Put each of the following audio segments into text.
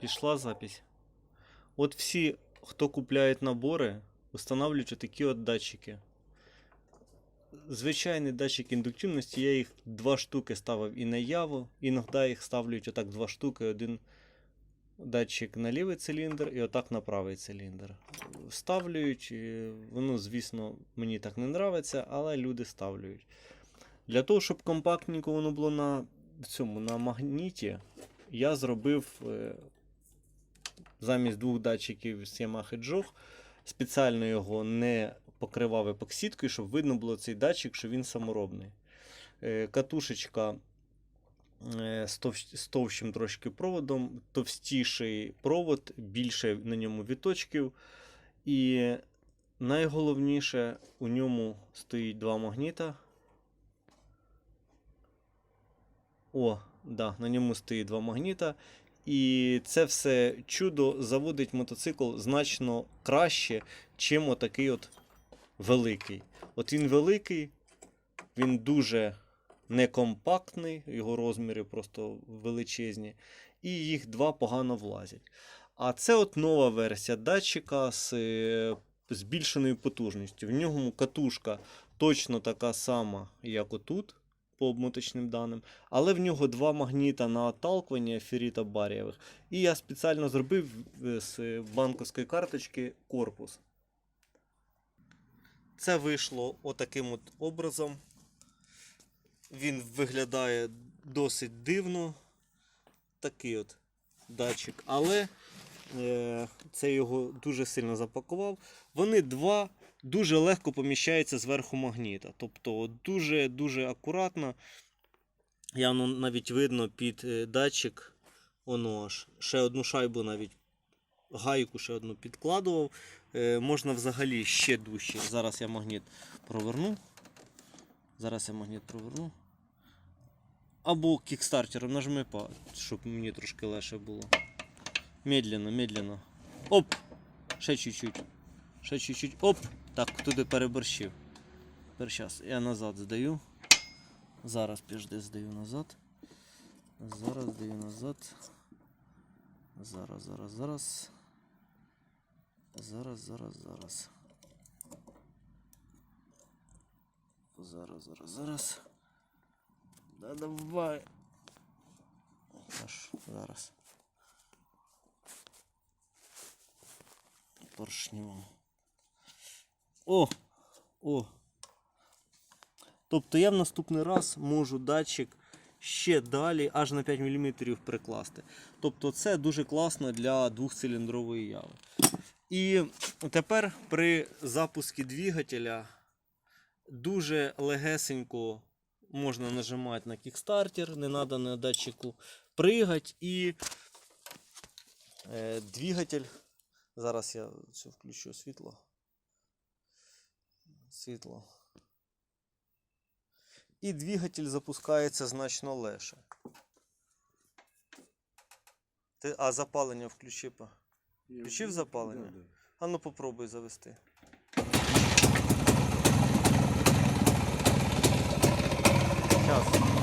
Пішла запись. От всі, хто купляють набори, встановлюють отакі от датчики. Звичайний датчик індуктивності, я їх два штуки ставив і на яву, іноді їх ставлять отак два штуки, один датчик на лівий циліндр і отак на правий циліндр. Ставлюють, воно, звісно, мені так не нравиться, але люди ставлюють. Для того, щоб компактненько воно було на цьому на магніті, я зробив е, замість двох датчиків з Yamaha Jog, спеціально його не покривав епоксидкою, щоб видно було цей датчик, що він саморобний. Е, Катушечка е, з товщ- з товщим трошки проводом, товстіший провод, більше на ньому віточків. І найголовніше, у ньому стоїть два магніта. О, да, на ньому стоїть два магніта. І це все чудо заводить мотоцикл значно краще, чим отакий от великий. От він великий, він дуже некомпактний, його розміри просто величезні, і їх два погано влазять. А це от нова версія датчика з е, збільшеною потужністю. В ньому катушка точно така сама, як отут, по обмоточним даним. Але в нього два магніта на отталкування феррита барієвих. І я спеціально зробив е, з е, банковської карточки корпус. Це вийшло отаким от образом. Він виглядає досить дивно. Такий от датчик. Але е, це його дуже сильно запакував. Вони два дуже легко поміщаються зверху магніта. Тобто дуже-дуже акуратно. Явно навіть видно під е, датчик. Воно аж ще одну шайбу навіть гайку ще одну підкладував. Е, можна взагалі ще дужче. Зараз я магніт проверну. Зараз я магніт проверну. Або кікстартером нажми, щоб мені трошки легше було. Медленно, медленно. Оп! Ще чуть-чуть. Ще чуть-чуть. Оп! Так, туди переборщив. Тепер зараз я назад здаю. Зараз піжди здаю назад. Зараз здаю назад. Зараз, зараз, зараз. Зараз, зараз, зараз. Зараз, зараз, зараз. Да давай. Аж зараз. Поршню. О! О! Тобто я в наступний раз можу датчик ще далі, аж на 5 мм прикласти. Тобто це дуже класно для двохциліндрової яви. І тепер при запуску двигателя дуже легесенько можна нажимати на кікстартер, не треба на датчику пригати і е, двигатель. Зараз я все включу світло. Світло. І двигатель запускається значно легше. Ти, а запалення включи. Включив запалення? А ну попробуй завести. Сейчас.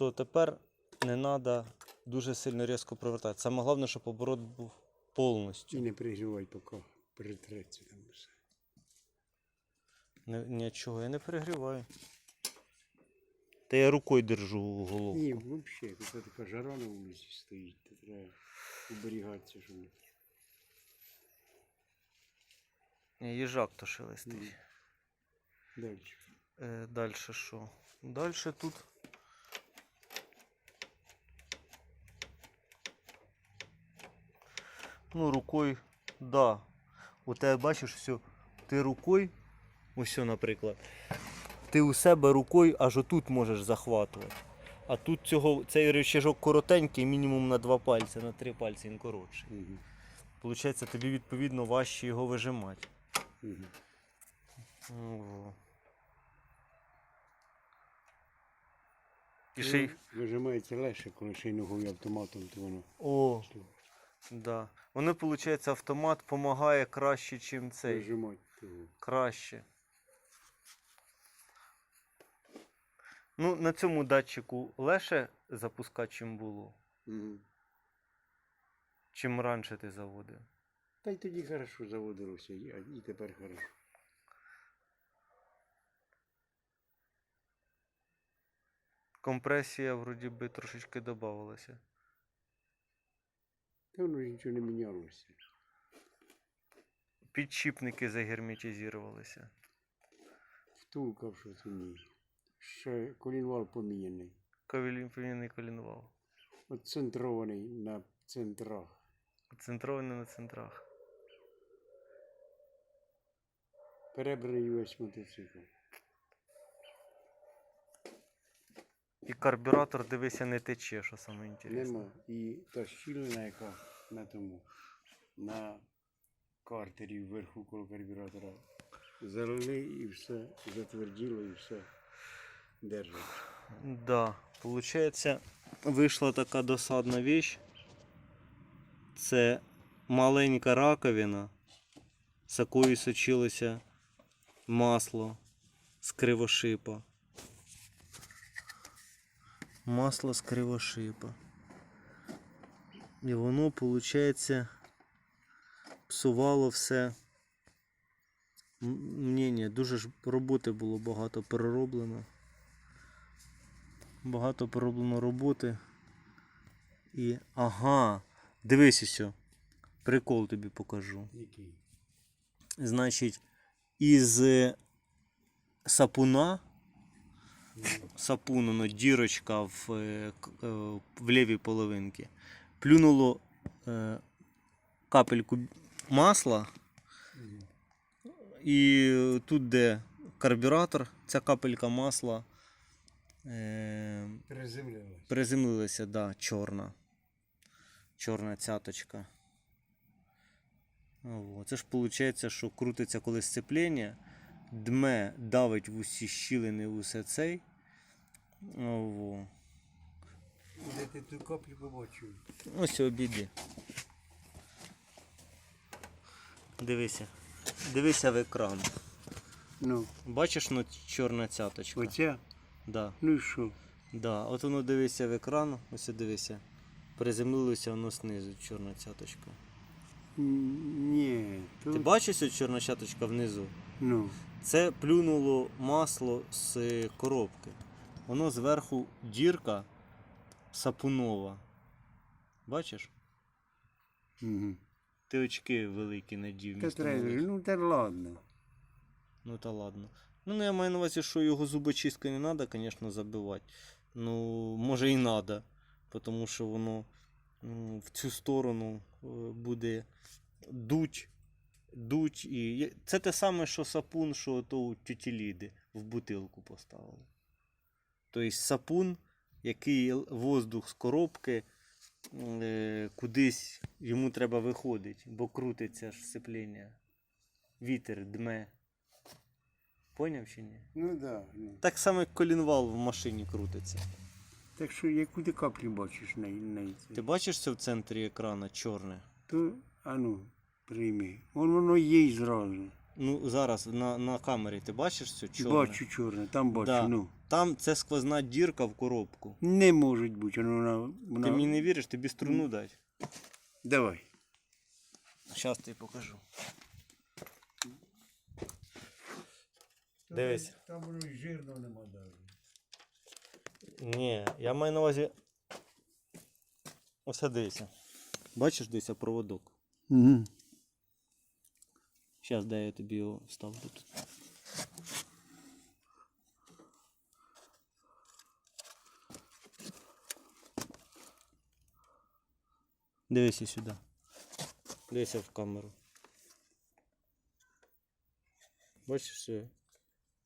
Тобто тепер не треба дуже сильно різко провертати. Саме головне, щоб оборот був повністю. І не перегрівай, поки перетреться там все. Ні- Нічого я не перегріваю. Та я рукою держу голову. Ні, взагалі, тут така жара на вулиці стоїть, то треба оберігатися, щоб не їжак то шелестить. Далі. Е, далі що? Далі тут. Ну, рукою, да. У тебе бачиш все, ти рукою, ось, наприклад, ти у себе рукою аж отут можеш захватувати. А тут цього, цей рычажок коротенький, мінімум на два пальці, на три пальці він коротший. Мгм. Получається, тобі відповідно важче його вижимати. Мгм. О. І ще й... Вижимається легше, коли ще й ногою автоматом, то воно. О, да. Воно, виходить, автомат допомагає краще, чим цей. Вижимати. Краще. Ну, на цьому датчику легше запускати, чим було. Мгм. Чим раніше ти заводив. Та й тоді хорошо заводилося, і, і тепер хорошо. Компресія, вроді би, трошечки додавалася. Та воно ж нічого не мінялося. Підшипники загерметизувалися. Втулка, що це ні. Ще колінвал поміняний. Ковілімпівний колінвал. От центрований на центрах. Центрований на центрах. Перебраний весь мотоцикл. І карбюратор, дивися, не тече, що саме інтересне. Нема. І та щілина, яка на тому, на картері вверху коло карбюратора. Залили і все затверділо і все держить. Да, получается, вийшла така досадна вещь. Це маленька раковина, з якої сочилося масло з кривошипа. Масло з кривошипа. І воно, виходить, псувало все. Ні, ні, дуже ж роботи було багато перероблено багато пороблено роботи. І. Ага, дивись ось. Прикол тобі покажу. Який? Значить, із е, сапуна, сапун, дірочка в, е, е, в лівій половинці, плюнуло е, капельку масла, і тут, де карбюратор, ця капелька масла. Е, Приземлилось. Приземлилася, да, чорна. Чорна цяточка. О, це ж виходить, що крутиться коли сцеплення, дме давить в усі щілини в усе цей. О, Де ти ту каплю побачив? ось обіди. Дивися. Дивися в екран. Ну, Бачиш, ну чорна цяточка? оця? Да, Ну і що? да. От воно дивися в екран, ось дивися. Приземлилося воно знизу, чорна цяточка. Ні, то... Ти бачиш ось чорна цяточка внизу? Ну, Це плюнуло масло з коробки. Воно зверху дірка сапунова. Бачиш? угу. Ти очки великі надів. Та треба, ну та ладно. Ну та ладно. Ну, ну, я маю на увазі, що його зубочисткою не треба, звісно, забивати. Ну, може і треба. Тому що воно м, в цю сторону буде дуть. Дуть і. Це те саме, що сапун, що то у тіті Ліди в бутилку поставили. Тобто сапун, який воздух з коробки е, кудись йому треба виходити, бо крутиться ж сцепління. Вітер дме. Поняв чи ні? Ну да, ну. Так само, як колінвал в машині крутиться. Так що яку ти каплю бачиш на, на це? Ти бачиш це в центрі екрана чорне? То, а ну, прийми. Вон воно є й зразу. Ну, зараз на, на камері ти бачиш це чорне? Бачу чорне, там бачу, Да. ну. Там це сквозна дірка в коробку. Не може бути, вона, вона... Ти мені не віриш, тобі струну дать. Давай. Зараз тобі покажу. Дивись. Там воно і жирно нема навіть. Ні, я маю на увазі. Ось дивися. Бачиш дивися проводок. Угу. Зараз дай я тобі його вставлю тут. Дивися сюди. Дивися в камеру. Бачиш, що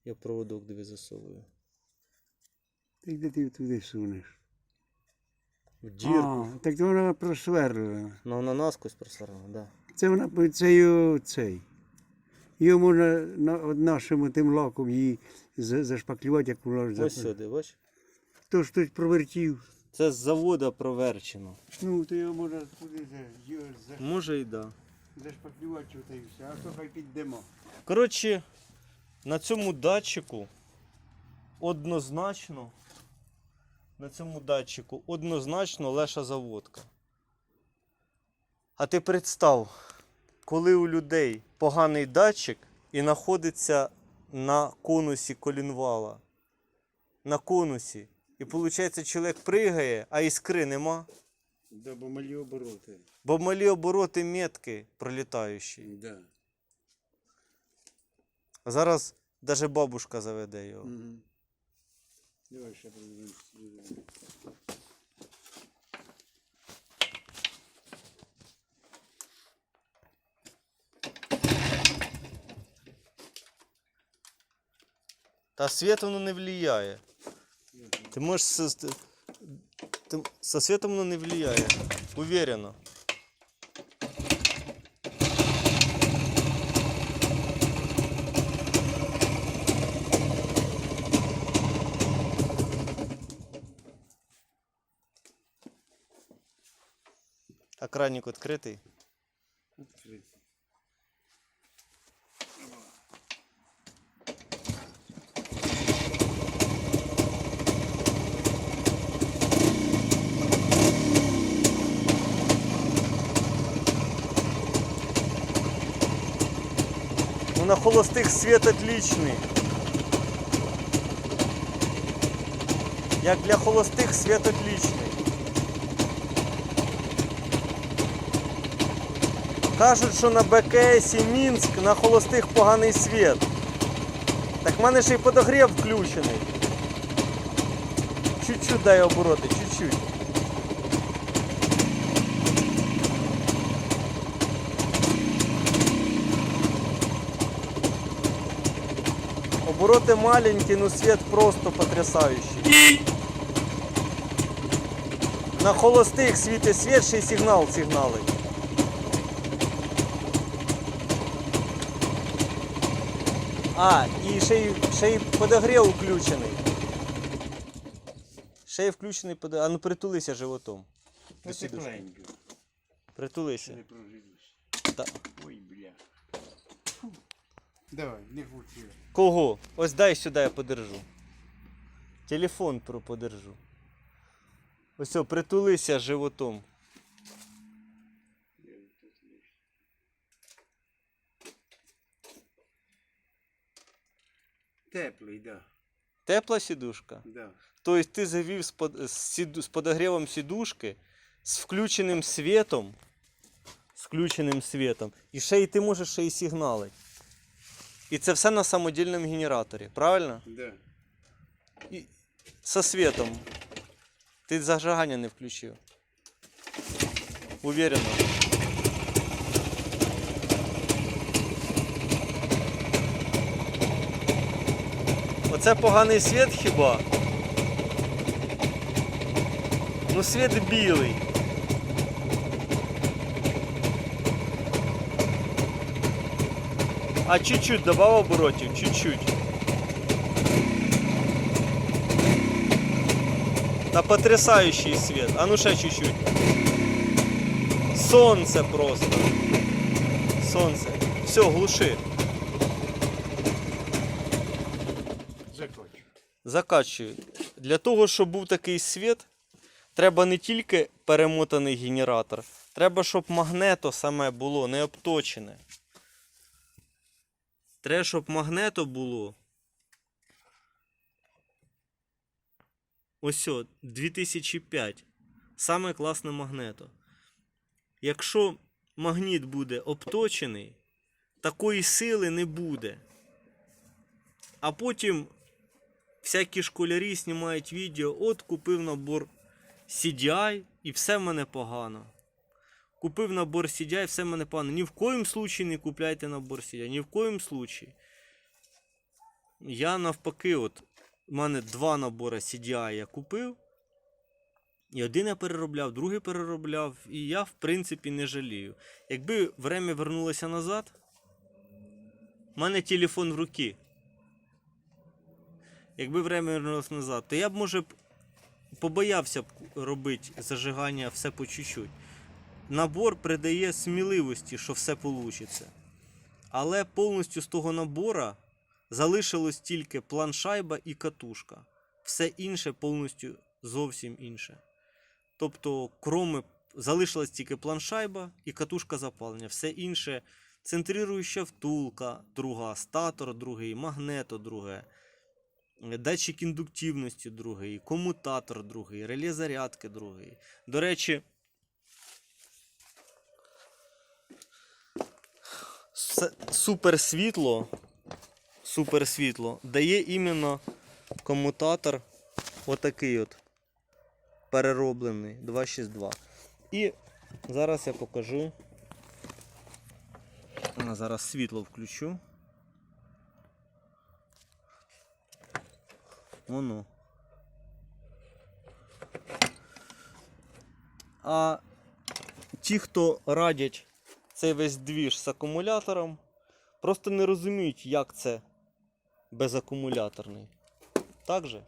я проводок диви засовую. Так де ти туди сунеш? В дірку. А, так то вона просверлена. Ну вона наскось просверлена, да. Це вона це його цей. Його можна на, нашим тим лаком її за- зашпаклювати, як вона Ось сюди, бач? То ж хтось провертів. Це з завода проверчено. Ну, то його можна за- його за- Може і да. зашпаклювати та і все, а то хай підемо. Коротше, на цьому датчику однозначно. На цьому датчику однозначно леша заводка. А ти представ, коли у людей поганий датчик і знаходиться на конусі колінвала. На конусі. І виходить, чоловік пригає, а іскри нема. Да, бо малі обороти. Бо малі обороти метки пролітаючі. Да. Зараз навіть бабушка заведе його. Угу. Давай ще подивимось. Та світ воно не влияє. Ти можеш со, ти, со світом воно не влияє. Уверенно. А краник відкритий? Відкрити. Ну на холостых свет отличный. Як для холостих свет отличний. Кажуть, що на БКС Мінськ на холостих поганий світ. Так в мене ще й подогрів включений. Чуть-чуть дай обороти, чуть-чуть. Обороты маленькие, но свет просто потрясающий. На холостих світить світ, сигнал сигналить. А, і ще й, ще й подогрів включений. Ще й включений подогрів. А ну притулися животом. До сідушки. Притулися. Не. Та. Ой, бля. Давай, не включи. Кого? Ось дай сюди, я подержу. Телефон про подержу. Ось, о, притулися животом. Теплий, да. Тепла сідушка. да. Тобто ти завів з, под... з подогрівом сідушки, з включеним світом. З включеним світом. І ще й ти можеш ще й сигналити. І це все на самодільному генераторі, правильно? Да. І... Со світом. Ти зажигання не включив. Уверенно. Оце поганий світ хіба? Ну світ білий. А чуть-чуть добав оборотів, чуть-чуть. Та потрясающий свет. А ну ще чуть-чуть. Сонце просто. Сонце. Все, глуши. Закачую. Для того, щоб був такий світ, треба не тільки перемотаний генератор, треба, щоб магнето саме було не обточене. Треба, щоб магнето було. Ось о, 2005. Саме класне магнето. Якщо магніт буде обточений, такої сили не буде. А потім всякі школярі знімають відео, от купив набор CDI і все в мене погано. Купив набор CDI, все в мене погано. Ні в коїм случаї не купляйте набор CDI, ні в коїм случаї. Я навпаки, от, у мене два набори CDI я купив. І один я переробляв, другий переробляв, і я, в принципі, не жалію. Якби время вернулося назад, у мене телефон в руки. Якби время вернулося назад, то я б, може, б побоявся б робити зажигання все по чуть-чуть. Набор придає сміливості, що все вийде. Але повністю з того набора залишилось тільки план шайба і катушка. Все інше повністю зовсім інше. Тобто, кроме залишилась тільки план шайба і катушка запалення. Все інше центрируюча втулка, друга, статор, другий, магнето, друге, датчик індуктивності, другий, комутатор, другий, реле зарядки, другий. До речі, с- супер світло, супер світло дає іменно комутатор отакий от перероблений 262. І зараз я покажу. Зараз світло включу. Воно. А ті, хто радять цей весь двіж з акумулятором, просто не розуміють, як це безакумуляторний. Так же?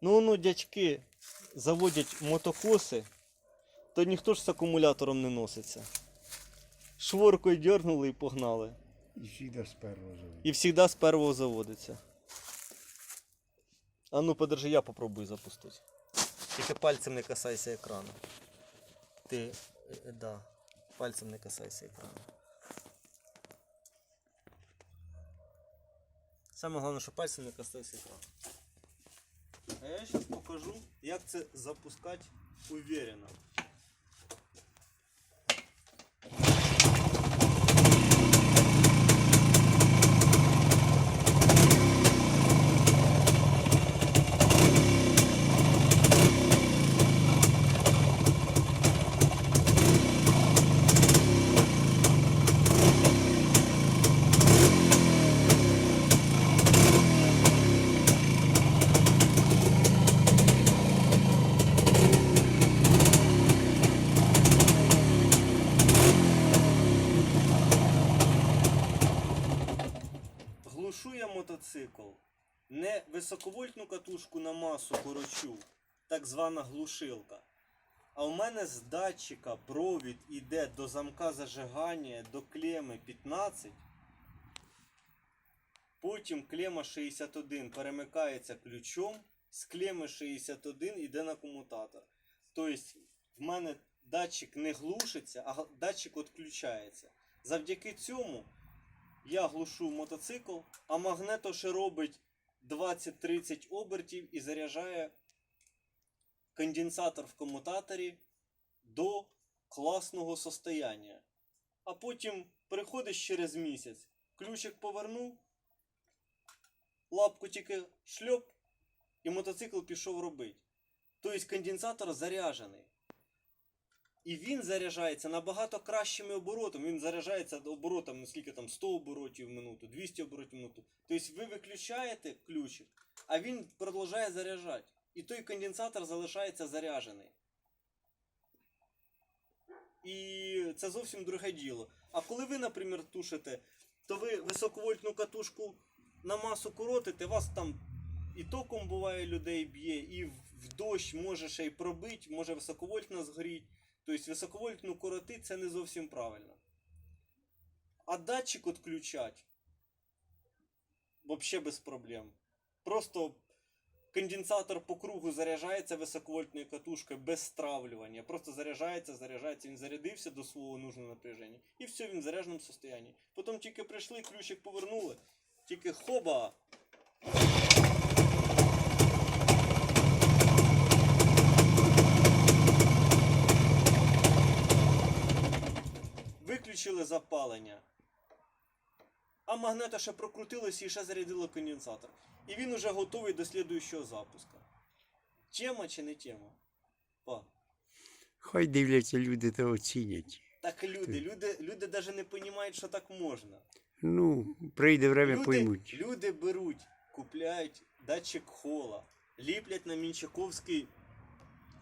Ну, ну, дядьки заводять мотокоси, то ніхто ж з акумулятором не носиться. Шворкою дьорнули і погнали. І завжди з першого заводу. І завжди з першого заводиться. А ну подержи, я попробую запустити. Тільки пальцем не касайся екрану. Ти. е, е, да. Пальцем не касайся екрану. Саме головне, що пальцем не касайся екрану. А я зараз покажу, як це запускати уверенно. Глушу я мотоцикл. Не високовольтну катушку на масу корочу, так звана глушилка. А у мене з датчика провід іде до замка зажигання до клеми 15. Потім клема 61 перемикається ключом, з клеми 61 йде на комутатор. Тобто в мене датчик не глушиться, а датчик відключається. Завдяки цьому я глушу мотоцикл, а магнето ще робить 20-30 обертів і заряджає конденсатор в комутаторі до класного состояння. А потім приходиш через місяць, ключик повернув, лапку тільки шльоп, і мотоцикл пішов робити. Тобто конденсатор заряджений. І він заряджається набагато кращими оборотами. Він заряджається оборотом, наскільки там 100 оборотів в минуту, 200 оборотів в минуту. Тобто ви виключаєте ключик, а він продовжує заряджати. І той конденсатор залишається заряджений. І це зовсім друге діло. А коли ви, наприклад, тушите, то ви високовольтну катушку на масу коротите, вас там і током буває людей б'є, і в в дощ може ще й пробить, може високовольтна згоріть. Тобто високовольтну коротити це не зовсім правильно. А датчик відключать взагалі без проблем. Просто конденсатор по кругу заряджається високовольтною катушкою без стравлювання. Просто заряджається, заряджається, він зарядився до свого нужного напряження. І все, він в зарядженому стані. Потім тільки прийшли, ключик повернули, тільки хоба. Виключили запалення. А магнето ще прокрутилося і ще зарядило конденсатор. І він уже готовий до слідуючого запуска. Тема чи не тема? Па. Хай дивляться люди та оцінять. Так люди, люди, люди навіть не розуміють, що так можна. Ну, прийде время, Люди, поймуть. люди беруть, купляють датчик хола, ліплять на Мінчаковський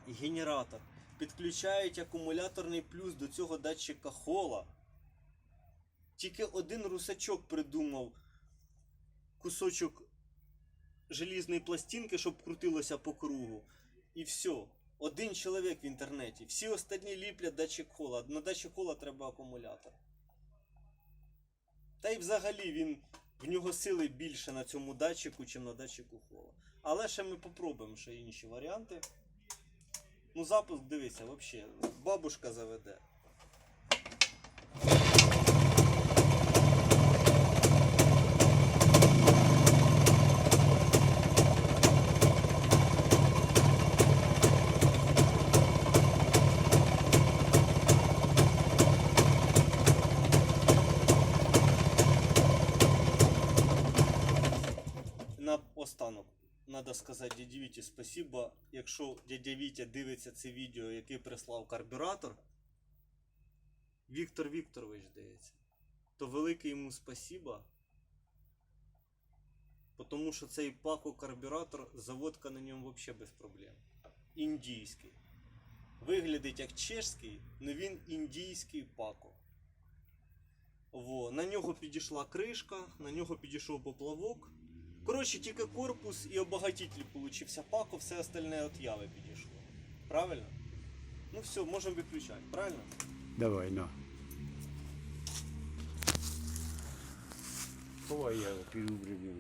генератор. Підключають акумуляторний плюс до цього датчика хола. Тільки один русачок придумав кусочок желізної пластинки, щоб крутилося по кругу. І все. Один чоловік в інтернеті. Всі остальні ліплять датчик хола. На датчик хола треба акумулятор. Та й взагалі він в нього сили більше на цьому датчику, ніж на датчику хола. Але ще ми попробуємо ще інші варіанти. Ну, запуск, дивися, взагалі, бабушка заведе. На останок треба сказати дяді Віті спасибо. Якщо дядя Вітя дивиться це відео, який прислав карбюратор, Віктор Вікторович здається, то велике йому спасибо. Тому що цей пако карбюратор, заводка на ньому взагалі без проблем. Індійський. Виглядить як чешський, але він індійський пако. Во, на нього підійшла кришка, на нього підійшов поплавок. Коротше, тільки корпус і обогатитель получився пако, все остальне от яви підійшло. Правильно? Ну все, можемо виключати, правильно? Давай, на. Ховай я прибігу.